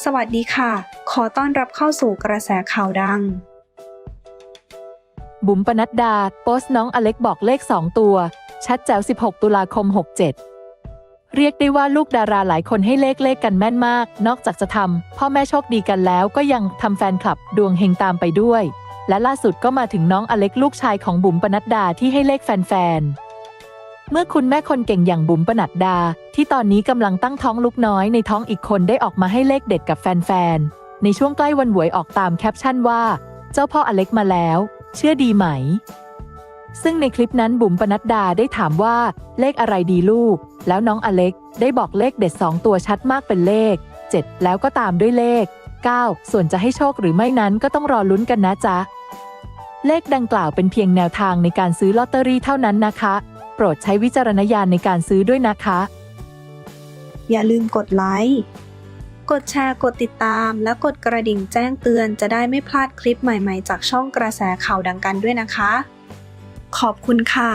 สวัสดีค่ะ ขอต้อนรับเข้าสู่กระแสข่าวดัง บุ๋มปนัดดา โพสต์น้องอเล็กบอกเลข 2 ตัว ชัดแจ๋ว 16 ตุลาคม 67 เรียกได้ว่าลูกดาราหลายคนให้เลขเลขกันแม่นมาก นอกจากจะทำพ่อแม่โชคดีกันแล้วก็ยังทำแฟนคลับดวงเฮงตามไปด้วย และล่าสุดก็มาถึงน้องอเล็กลูกชายของบุ๋มปนัดดาที่ให้เลขแฟนๆ เมื่อคุณแม่คนเก่งอย่างบุ๋มปนัดดา ที่ตอนนี้กำลังตั้งท้องลูกน้อยในท้องอีกคนได้ออกมาให้เลขเด็ดกับแฟนๆ ในช่วงใกล้วันหวยออกตามแคปชั่นว่า เจ้าพ่ออเล็กมาแล้ว เชื่อดีไหม ซึ่งในคลิปนั้นบุ๋มปนัดดาได้ถามว่า เลขอะไรดีลูก แล้วน้องอเล็กได้บอกเลขเด็ด 2 ตัวชัดมากเป็นเลข 7 แล้วก็ตามด้วยเลข 9 ส่วนจะให้โชคหรือไม่นั้นก็ต้องรอลุ้นกันนะจ๊ะเลขดังกล่าวเป็นเพียงแนวทางในการซื้อลอตเตอรี่เท่านั้นนะคะ รดใช้วิจารณญาณในการซื้อด้วยนะคะ อย่าลืมกดไลค์ กดแชร์ กดติดตาม และกดกระดิ่งแจ้งเตือนจะได้ไม่พลาดคลิปใหม่ๆ จากช่องกระแสข่าวดังกันด้วยนะคะ ขอบคุณค่ะ